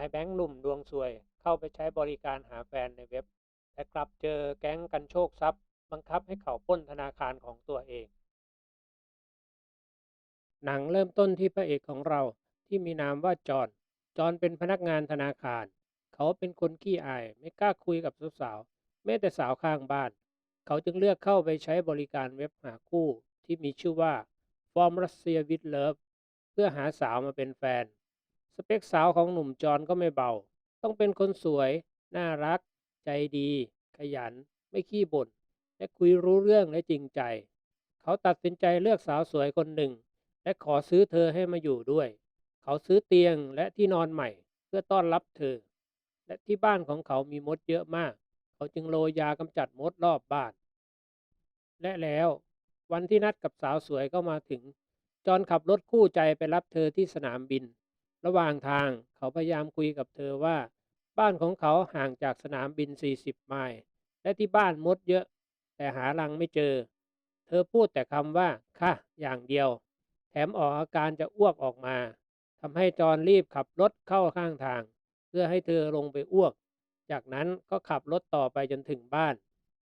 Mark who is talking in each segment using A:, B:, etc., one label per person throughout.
A: ายแบงค์หนุ่มดวงซวย เข้าไปใช้บริการหาแฟนในเว็บ แต่กลับเจอแก๊งกันโชคทรัพย์ บังคับให้เขาปล้นธนาคารของตัวเอง หนังเริ่มต้นที่พระเอกของเราที่มีนามว่าจอห์นจอห์นเป็นพนักงานธนาคาร เขาเป็นคนขี้อายไม่กล้าคุยกับสาวๆแม้แต่สาวข้างบ้าน เขาจึงเลือกเข้าไปใช้บริการเว็บหาคู่ที่มีชื่อว่า From Russia with Love เพื่อหาสาวมาเป็นแฟน สเปคสาวของหนุ่มจอนก็ไม่เบา ต้องเป็นคนสวย น่ารัก ใจดี ขยัน ไม่ขี้บ่น และคุยรู้เรื่องและจริงใจ เขาตัดสินใจเลือกสาวสวยคนหนึ่ง และขอซื้อเธอให้มาอยู่ด้วย เขาซื้อเตียงและที่นอนใหม่ เพื่อต้อนรับเธอ และที่บ้านของเขามีมดเยอะมาก เขาจึงโรยยากำจัดมดรอบบ้าน และแล้ว วันที่นัดกับสาวสวยก็มาถึง จอนขับรถคู่ใจไปรับเธอที่สนามบิน ระหว่างทางเขาพยายามคุยกับเธอว่า บ้านของเขาห่างจากสนามบิน 40 ไมล์และที่บ้านมดเยอะ แต่หารังไม่เจอ เธอพูดแต่คำว่า ค่ะ อย่างเดียว แถมออกอาการจะอ้วกออกมาทำให้จอนรีบขับรถเข้าข้างทาง เพื่อให้เธอลงไปอ้วก จากนั้นก็ขับรถต่อไปจนถึงบ้าน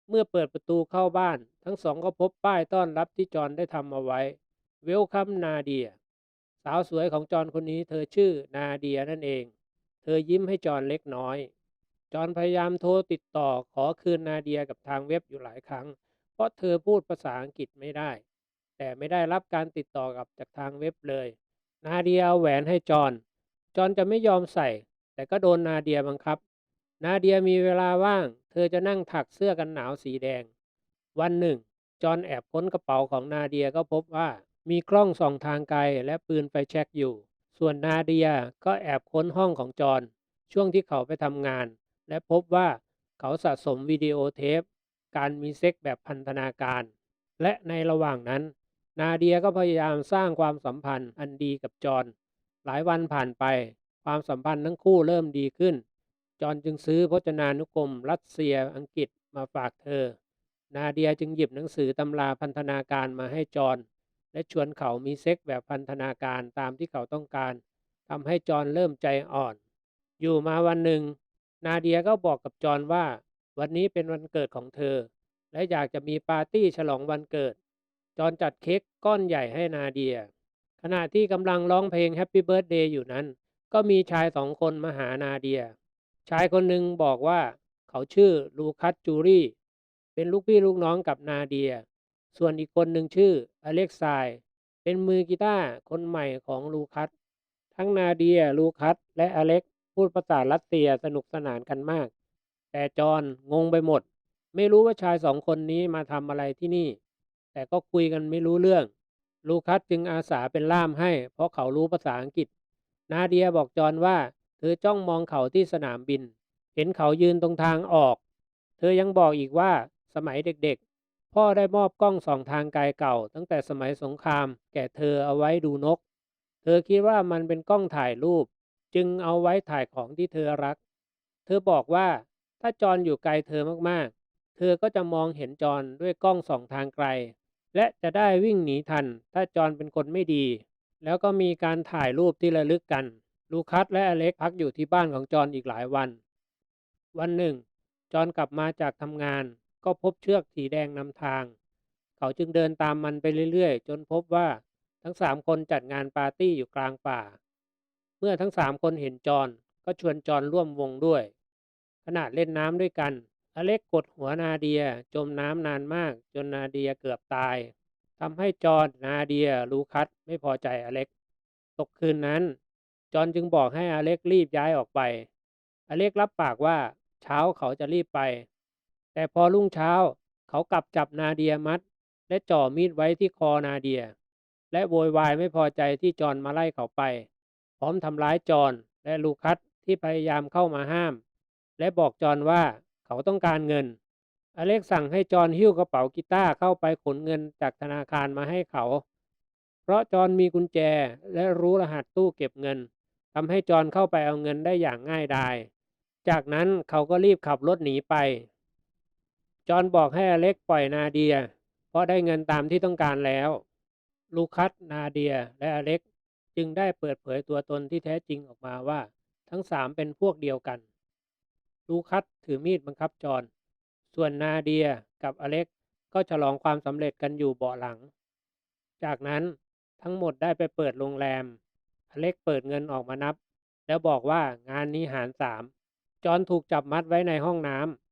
A: เมื่อเปิดประตูเข้าบ้าน ทั้งสองก็พบป้ายต้อนรับที่จอนได้ทำเอาไว้ เวลคัมนาเดีย สาวสวยของจอห์นคนนี้เธอชื่อนาเดียนั่นเอง เธอยิ้มให้จอห์นเล็กน้อย จอห์นพยายามโทรติดต่อขอคืนนาเดียกับทางเว็บอยู่หลายครั้ง เพราะเธอพูดภาษาอังกฤษไม่ได้ แต่ไม่ได้รับการติดต่อกับจากทางเว็บเลย นาเดียเอาแหวนให้จอห์นจอห์นจะไม่ยอมใส่ แต่ก็โดนนาเดียบังคับ นาเดียมีเวลาว่าง เธอจะนั่งถักเสื้อกันหนาวสีแดง วันหนึ่ง จอห์นแอบค้นกระเป๋าของนาเดียก็พบว่า มีกล้องส่องทางไกลและปืนไฟแช็กอยู่ ส่วนนาเดียก็แอบค้นห้องของจอนช่วงที่เขาไปทำงาน และพบว่าเขาสะสมวิดีโอเทป การมีเซ็กแบบพันธนาการ และในระหว่างนั้น นาเดียก็พยายามสร้างความสัมพันธ์อันดีกับจอห์นหลายวันผ่านไป ความสัมพันธ์ทั้งคู่เริ่มดีขึ้น จอนจึงซื้อพจนานุกรม รัสเซียอังกฤษมาฝากเธอ นาเดียจึงหยิบหนังสือตำราพันธนาการมาให้จอน และชวนเขามีเซ็กแบบพันธนาการตามที่เขาต้องการทำให้จอนเริ่มใจอ่อน อยู่มาวันหนึ่ง นาเดียก็บอกกับจอนว่า วันนี้เป็นวันเกิดของเธอ และอยากจะมีปาร์ตี้ฉลองวันเกิด จอนจัดเค้กก้อนใหญ่ให้นาเดีย ขณะที่กำลังร้องเพลง Happy Birthday อยู่นั้น ก็มีชายสองคนมาหานาเดีย ชายคนหนึ่งบอกว่า เขาชื่อลูคัสจูรี่ เป็นลูกพี่ลูกน้องกับนาเดีย ส่วนอีกคนหนึ่งชื่ออเล็กซาย เป็นมือกีตาร์คนใหม่ของลูคัส ทั้งนาเดีย ลูคัส และอเล็กพูดภาษารัสเซียสนุกสนานกันมาก แต่จอห์นงงไปหมด ไม่รู้ว่าชายสองคนนี้มาทำอะไรที่นี่ แต่ก็คุยกันไม่รู้เรื่อง ลูคัสจึงอาสาเป็นล่ามให้ เพราะเขารู้ภาษาอังกฤษ นาเดียบอกจอห์นว่า เธอจ้องมองเขาที่สนามบิน เห็นเขายืนตรงทางออก เธอยังบอกอีกว่าสมัยเด็กๆ พ่อได้มอบกล้องสองทางไกลเก่า ตั้งแต่สมัยสงคราม แก่เธอเอาไว้ดูนก เธอคิดว่ามันเป็นกล้องถ่ายรูป จึงเอาไว้ถ่ายของที่เธอรัก เธอบอกว่าถ้าจอนอยู่ไกลเธอมากๆ เธอก็จะมองเห็นจอนด้วยกล้องสองทางไกล และจะได้วิ่งหนีทัน ถ้าจอนเป็นคนไม่ดี แล้วก็มีการถ่ายรูปที่ระลึกกัน ลูคัสและอเล็กพักอยู่ที่บ้านของจอนอีกหลายวัน วันหนึ่ง จอนกลับมาจากทำงาน ก็พบเชือกสีแดงนำทาง เขาจึงเดินตามมันไปเรื่อยๆ จนพบว่าทั้งสามคนจัดงานปาร์ตี้อยู่กลางป่า เมื่อทั้งสามคนเห็นจอนก็ชวนจอนร่วมวงด้วย ขณะเล่นน้ำด้วยกัน อเล็กกดหัวนาเดียจมน้ำนานมาก จนนาเดียเกือบตายทำให้จอนนาเดียลูคัสไม่พอใจอเล็ก ตกคืนนั้น จอนจึงบอกให้อเล็กรีบย้ายออกไป อเล็กรับปากว่าเช้าเขาจะรีบไป แต่พอรุ่งเช้าเขากลับจับนาเดียมัด และจ่อมีดไว้ที่คอนาเดีย และโวยวายไม่พอใจที่จอนมาไล่เขาไป พร้อมทำร้ายจอนและลูคัสที่พยายามเข้ามาห้าม และบอกจอนว่าเขาต้องการเงิน อเล็กสั่งให้จอนหิ้วกระเป๋ากีตาร์เข้าไปขนเงินจากธนาคารมาให้เขา เพราะจอนมีกุญแจและรู้รหัสตู้เก็บเงินทำให้จอนเข้าไปเอาเงินได้อย่างง่ายดาย จากนั้นเขาก็รีบขับรถหนีไป จอนบอกให้อเล็กปล่อยนาเดีย เพราะได้เงินตามที่ต้องการแล้ว ลูคัสนาเดียและอเล็กจึงได้เปิดเผยตัวตนที่แท้จริงออกมาว่า ทั้งสามเป็นพวกเดียวกัน ลูคัสถือมีดบังคับจอนส่วนนาเดียกับอเล็กก็ฉลองความสำเร็จกันอยู่เบาะหลัง จากนั้นทั้งหมดได้ไปเปิดโรงแรม อเล็กเปิดเงินออกมานับ แล้วบอกว่างานนี้หารสามจอนถูกจับมัดไว้ในห้องน้ำ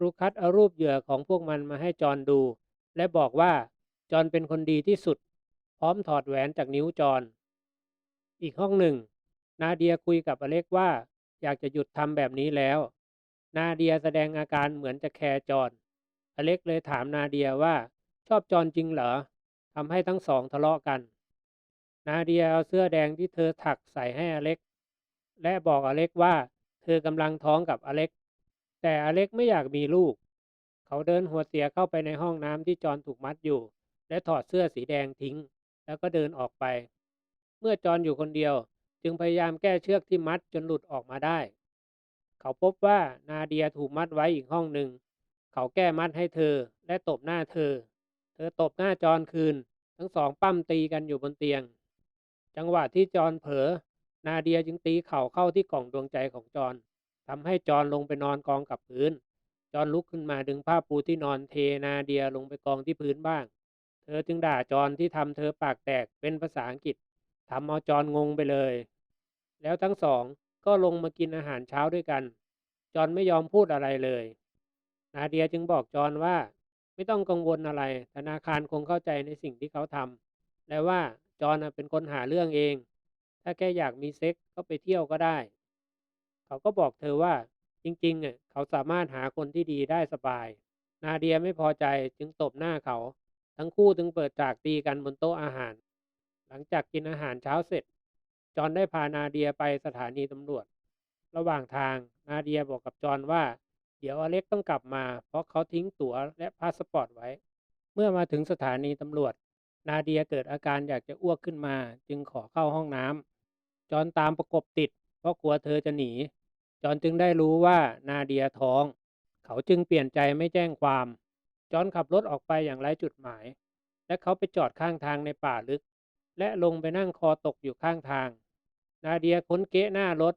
A: ลูคัสเอารูปเหยื่อของพวกมันมาให้จอนดู และบอกว่าจอนเป็นคนดีที่สุด พร้อมถอดแหวนจากนิ้วจอนอีกห้องหนึ่ง นาเดียคุยกับอเล็กว่า อยากจะหยุดทำแบบนี้แล้ว นาเดียแสดงอาการเหมือนจะแคร์จอนอเล็กเลยถามนาเดียว่าชอบจอนจริงเหรอทำให้ทั้งสองทะเลาะกัน นาเดียเอาเสื้อแดงที่เธอถักใส่ให้อเล็ก และบอกอเล็กว่า เธอกำลังท้องกับอเล็ก แต่อเล็กไม่อยากมีลูก เขาเดินหัวเสียเข้าไปในห้องน้ำที่จอนถูกมัดอยู่ และถอดเสื้อสีแดงทิ้ง แล้วก็เดินออกไป เมื่อจอนอยู่คนเดียว จึงพยายามแก้เชือกที่มัดจนหลุดออกมาได้ เขาพบว่านาเดียถูกมัดไว้อีกห้องหนึ่ง เขาแก้มัดให้เธอและตบหน้าเธอ เธอตบหน้าจอนคืน ทั้งสองปั้มตีกันอยู่บนเตียง จังหวะที่จอนเผลอนาเดียจึงตีเข่าเข้าที่กล่องดวงใจของจอน ทำให้จอนลงไปนอนกองกับพื้น จอนลุกขึ้นมาดึงผ้าปูที่นอนเทนาเดียลงไปกองที่พื้นบ้าง เธอจึงด่าจอนที่ทำเธอปากแตกเป็นภาษาอังกฤษทำเอาจอนงงไปเลย แล้วทั้งสองก็ลงมากินอาหารเช้าด้วยกัน จอนไม่ยอมพูดอะไรเลย นาเดียจึงบอกจอนว่า ไม่ต้องกังวลอะไร ธนาคารคงเข้าใจในสิ่งที่เขาทำและว่าจอนเป็นคนหาเรื่องเอง ถ้าแค่อยากมีเซ็กส์ก็ไปเที่ยวก็ได้ เขาก็บอกเธอว่าจริงๆอะเขาสามารถหาคนที่ดีได้สบาย นาเดียไม่พอใจจึงตบหน้าเขา ทั้งคู่จึงเปิดฉากตีกันบนโต๊ะอาหาร หลังจากกินอาหารเช้าเสร็จ จอนได้พานาเดียไปสถานีตำรวจ ระหว่างทางนาเดียบอกกับจอนว่า เดี๋ยวอเล็กต้องกลับมา เพราะเขาทิ้งตั๋วและพาสปอร์ตไว้ เมื่อมาถึงสถานีตำรวจ นาเดียเกิดอาการอยากจะอ้วกขึ้นมา จึงขอเข้าห้องน้ำจอนตามประกบติด เพราะกลัวเธอจะหนี จอนจึงได้รู้ว่านาเดียท้อง เขาจึงเปลี่ยนใจไม่แจ้งความ จอนขับรถออกไปอย่างไร้จุดหมาย และเขาไปจอดข้างทางในป่าลึก และลงไปนั่งคอตกอยู่ข้างทาง นาเดียค้นเกะหน้ารถ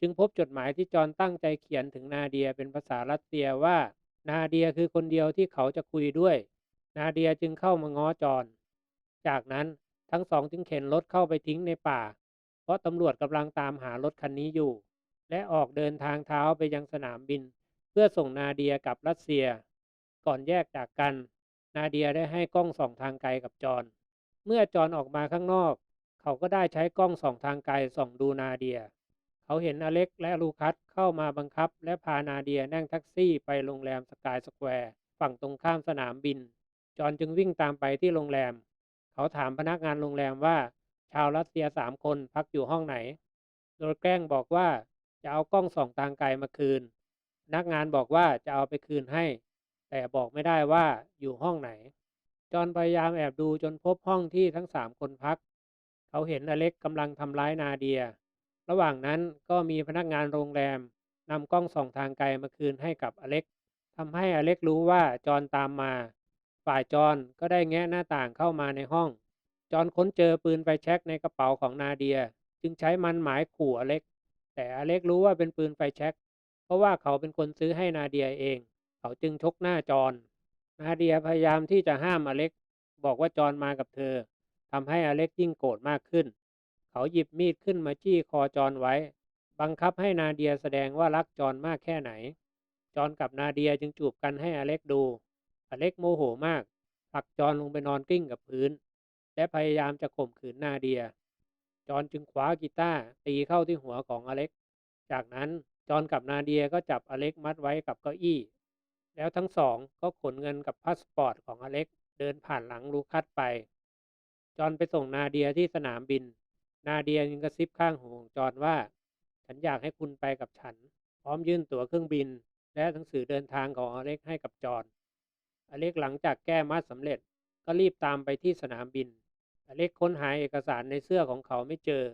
A: จึงพบจดหมายที่จอนตั้งใจเขียนถึงนาเดียเป็นภาษารัสเซียว่า นาเดียคือคนเดียวที่เขาจะคุยด้วย นาเดียจึงเข้ามาง้อจอน จากนั้นทั้งสองจึงเข็นรถเข้าไปทิ้งในป่า เพราะตำรวจกำลังตามหารถคันนี้อยู่ และออกเดินทางเท้าไปยังสนามบิน เพื่อส่งนาเดียกลับรัสเซีย ก่อนแยกจากกัน นาเดียได้ให้กล้องส่องทางไกลกับจอนเมื่อจอนออกมาข้างนอก เขาก็ได้ใช้กล้องส่องทางไกลส่องดูนาเดีย เขาเห็นอเล็กและลูคัสเข้ามาบังคับ และพานาเดียนั่งแท็กซี่ไปโรงแรมสกายสแควร์ฝั่งตรงข้ามสนามบิน จอนจึงวิ่งตามไปที่โรงแรม เขาถามพนักงานโรงแรมว่า ชาวรัสเซียสามคนพักอยู่ห้องไหน โดยแกล้งบอกว่า จะเอากล้องส่องทางไกลมาคืน นักงานบอกว่าจะเอาไปคืนให้ แต่บอกไม่ได้ว่าอยู่ห้องไหน จอห์นพยายามแอบดูจนพบห้องที่ทั้งสามคนพัก เขาเห็นอเล็กกำลังทำร้ายนาเดีย ระหว่างนั้นก็มีพนักงานโรงแรมนำกล้องส่องทางไกลมาคืนให้กับอเล็กทำให้อเล็กรู้ว่าจอห์นตามมา ฝ่ายจอห์นก็ได้แงะหน้าต่างเข้ามาในห้อง จอห์นค้นเจอปืนไฟแช็กในกระเป๋าของนาเดีย จึงใช้มันหมายขู่อเล็ก แต่อเล็กรู้ว่าเป็นปืนไฟแช็กเพราะว่าเขาเป็นคนซื้อให้นาเดียเอง เขาจึงชกหน้าจอนนาเดียพยายามที่จะห้ามอเล็ก บอกว่าจอนมากับเธอทำให้อเล็กยิ่งโกรธมากขึ้น เขาหยิบมีดขึ้นมาจี้คอจอนไว้ บังคับให้นาเดียแสดงว่ารักจอนมากแค่ไหน จอนกับนาเดียจึงจูบกันให้อเล็กดู อเล็กโมโหมากผลักจอนลงไปนอนกลิ้งกับพื้น และพยายามจะข่มขืนนาเดีย จอห์นจึงคว้ากีตาร์ตีเข้าที่หัวของอเล็ก จากนั้นจอห์นกับนาเดียก็จับอเล็กมัดไว้กับเก้าอี้ แล้วทั้งสองก็ขนเงินกับพาสปอร์ตของอเล็กเดินผ่านหลังลูคัสไป จอห์นไปส่งนาเดียที่สนามบิน นาเดียยังกระซิบข้างหูของจอห์นว่า ฉันอยากให้คุณไปกับฉัน พร้อมยื่นตั๋วเครื่องบิน และหนังสือเดินทางของอเล็กให้กับจอห์นอเล็กหลังจากแก้มัดสำเร็จก็รีบตามไปที่สนามบิน อเล็กค้นหาเอกสารในเสื้อของเขาไม่เจอ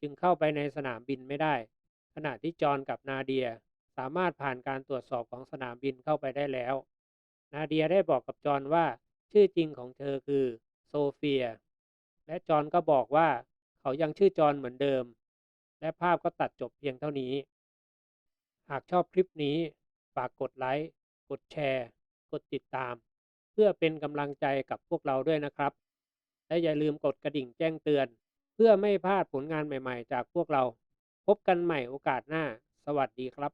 A: จึงเข้าไปในสนามบินไม่ได้ ขณะที่จอห์นกับนาเดียสามารถผ่านการตรวจสอบของสนามบินเข้าไปได้แล้ว นาเดียได้บอกกับจอห์นว่าชื่อจริงของเธอคือโซเฟีย และจอห์นก็บอกว่าเขายังชื่อจอห์นเหมือนเดิม และภาพก็ตัดจบเพียงเท่านี้ หากชอบคลิปนี้ ฝากกดไลค์ กดแชร์ กดติดตาม เพื่อเป็นกำลังใจกับพวกเราด้วยนะครับ และอย่าลืมกดกระดิ่งแจ้งเตือน เพื่อไม่พลาดผลงานใหม่ๆ จากพวกเรา พบกันใหม่โอกาสหน้า สวัสดีครับ